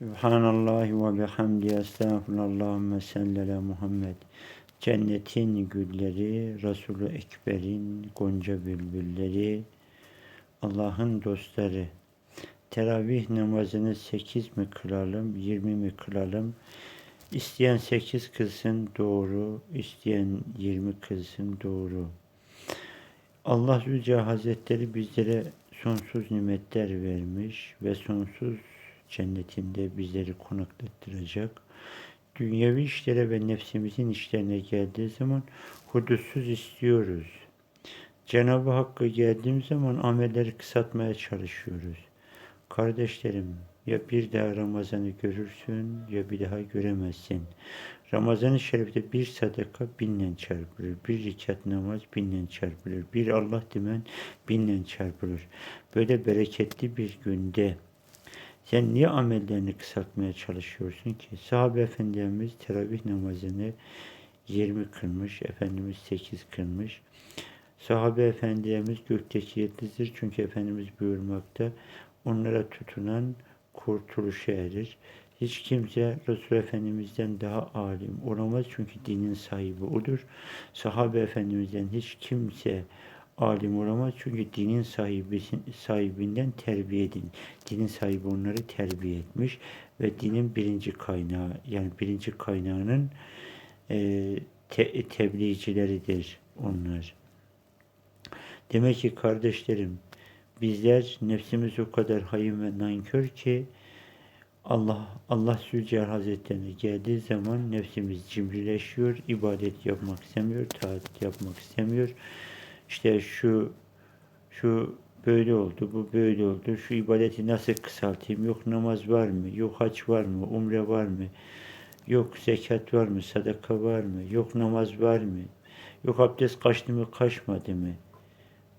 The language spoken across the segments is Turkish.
Subhanallah ve bihamdi estağfirullahumme sellele Muhammed. Cennetin gülleri, Resulü Ekber'in gonca bülbülleri, Allah'ın dostları. Teravih namazını sekiz mi kılalım, yirmi mi kılalım? İsteyen sekiz kılsın doğru, isteyen yirmi kılsın doğru. Allah Zülce Hazretleri bizlere sonsuz nimetler vermiş ve sonsuz cennetinde bizleri konaklattıracak. Dünyevi işlere ve nefsimizin işlerine geldiği zaman hudutsuz istiyoruz. Cenab-ı Hakk'a geldiğim zaman amelleri kısaltmaya çalışıyoruz. Kardeşlerim, ya bir daha Ramazan'ı görürsün ya bir daha göremezsin. Ramazan-ı Şerif'te bir sadaka binle çarpılır. Bir rekat namaz binle çarpılır. Bir Allah demen binle çarpılır. Böyle bereketli bir günde sen niye amellerini kısaltmaya çalışıyorsun ki? Sahabe Efendimiz teravih namazını 20 kılmış, Efendimiz 8 kılmış. Sahabe Efendimiz gökteki yıldızdır çünkü Efendimiz buyurmakta onlara tutunan kurtuluşa erir. Hiç kimse Resul Efendimiz'den daha alim olamaz çünkü dinin sahibi odur. Sahabe Efendimiz'den hiç kimse alim olamaz çünkü dinin sahibi, sahibinden terbiye edin. Dinin sahibi onları terbiye etmiş ve dinin birinci kaynağı yani birinci kaynağının e, te, tebliğcileridir onlar. Demek ki kardeşlerim bizler nefsimiz o kadar hayım ve nankör ki Allah Allah Zülcelal Hazretlerine geldiği zaman nefsimiz cimrileşiyor, ibadet yapmak istemiyor, taat yapmak istemiyor. İşte şu şu böyle oldu, bu böyle oldu. Şu ibadeti nasıl kısaltayım? Yok namaz var mı? Yok haç var mı? Umre var mı? Yok zekat var mı? Sadaka var mı? Yok namaz var mı? Yok abdest kaçtı mı, kaçmadı mı?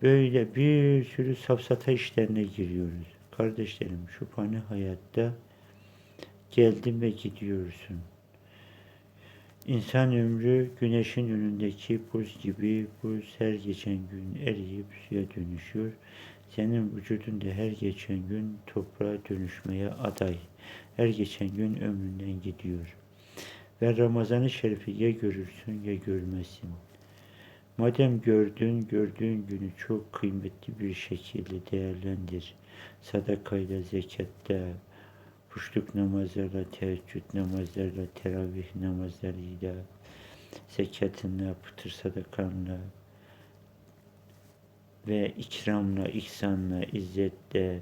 Böyle bir sürü safsata işlerine giriyoruz. Kardeşlerim şu fani hayatta geldin ve gidiyorsun. İnsan ömrü güneşin önündeki buz gibi buz her geçen gün eriyip suya dönüşüyor. Senin vücudun da her geçen gün toprağa dönüşmeye aday. Her geçen gün ömründen gidiyor. Ve Ramazan-ı Şerif'i ya görürsün ya görmezsin. Madem gördün, gördüğün günü çok kıymetli bir şekilde değerlendir. Sadakayla, zekatta, kuşluk namazlarla, teheccüd namazlarla, teravih namazlarıyla, zekatınla, pıtır sadakanla ve ikramla, ihsanla, izzetle,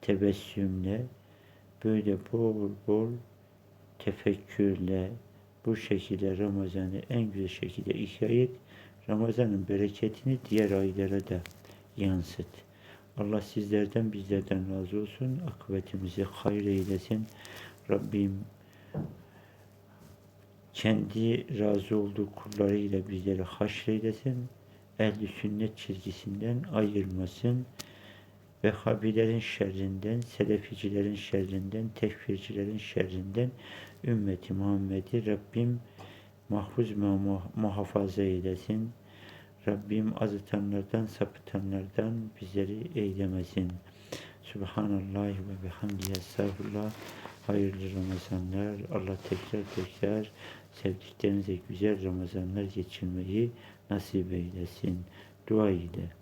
tebessümle böyle bol bol tefekkürle bu şekilde Ramazan'ı en güzel şekilde ihya et. Ramazan'ın bereketini diğer aylara da yansıt. Allah sizlerden bizlerden razı olsun. Akıbetimizi hayır eylesin. Rabbim kendi razı olduğu kullarıyla bizleri haşreylesin. Ehli sünnet çizgisinden ayırmasın. Vehhabilerin şerrinden, Seleficilerin şerrinden, tekfircilerin şerrinden ümmeti Muhammed'i Rabbim mahfuz muhafaza eylesin. Rabbim azıtanlardan, sapıtanlardan bizleri eylemesin. Subhanallah ve bihamdihi estağfurullah. Hayırlı Ramazanlar. Allah tekrar tekrar sevdiklerinize güzel Ramazanlar geçirmeyi nasip eylesin. Dua ile.